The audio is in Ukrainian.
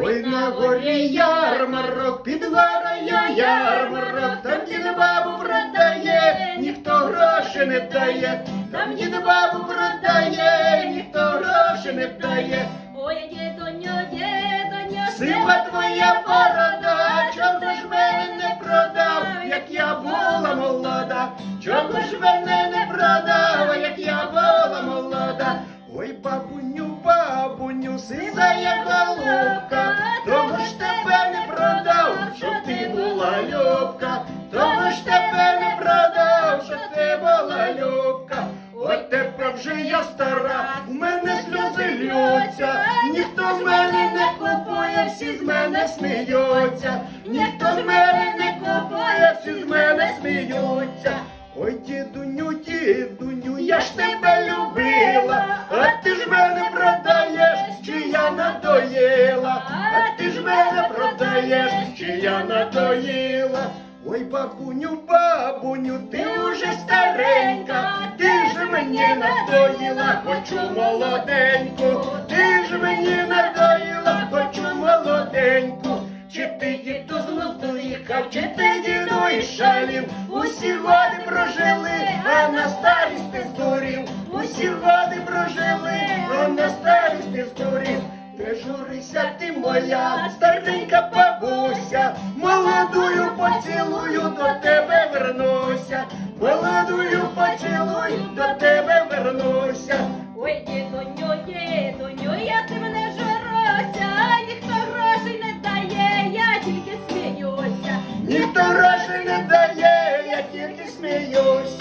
дворі ярмарок, під горою ярмарок, там дід бабу продає, ніхто гроші не дає, там дід бабу продає, ніхто гроші не дає. Ой, дідоньо, дідоньо, Сива твоя борода, чого ж мене не продав, як я була молода, чого ж мене не продав, як я була молода. Ой, бабуню, бабуню, сизая була любка, того ж тебе не продав, щоб ти була любка. Ой, тепер вже я стара, у мене сльози льються, ніхто з мене не купує, всі з мене сміються, ніхто з мене не купує, всі з мене сміються. Ой, дідуню, дідуню, я ж тебе любила, а ти чи я надоїла. Ой, бабуню, бабуню, ти уже старенька, ти ж мені надоїла, хочу молоденьку, ти ж мені надоїла, хочу молоденьку. Чи ти діду з глузду їхав, чи ти діду і шалів, усі годи прожили, а на старість здурів, усі годи прожили, а на старість здурів. Не журися ти моя, старенька бабуся, молодую поцілую, до тебе вернуся, молодую поцілую, до тебе вернуся. Ой, дідоньо, дідоньо, я ти мене жорося, ніхто грошей не дає, я тільки сміюся. Ніхто грошей не дає, я тільки сміюся.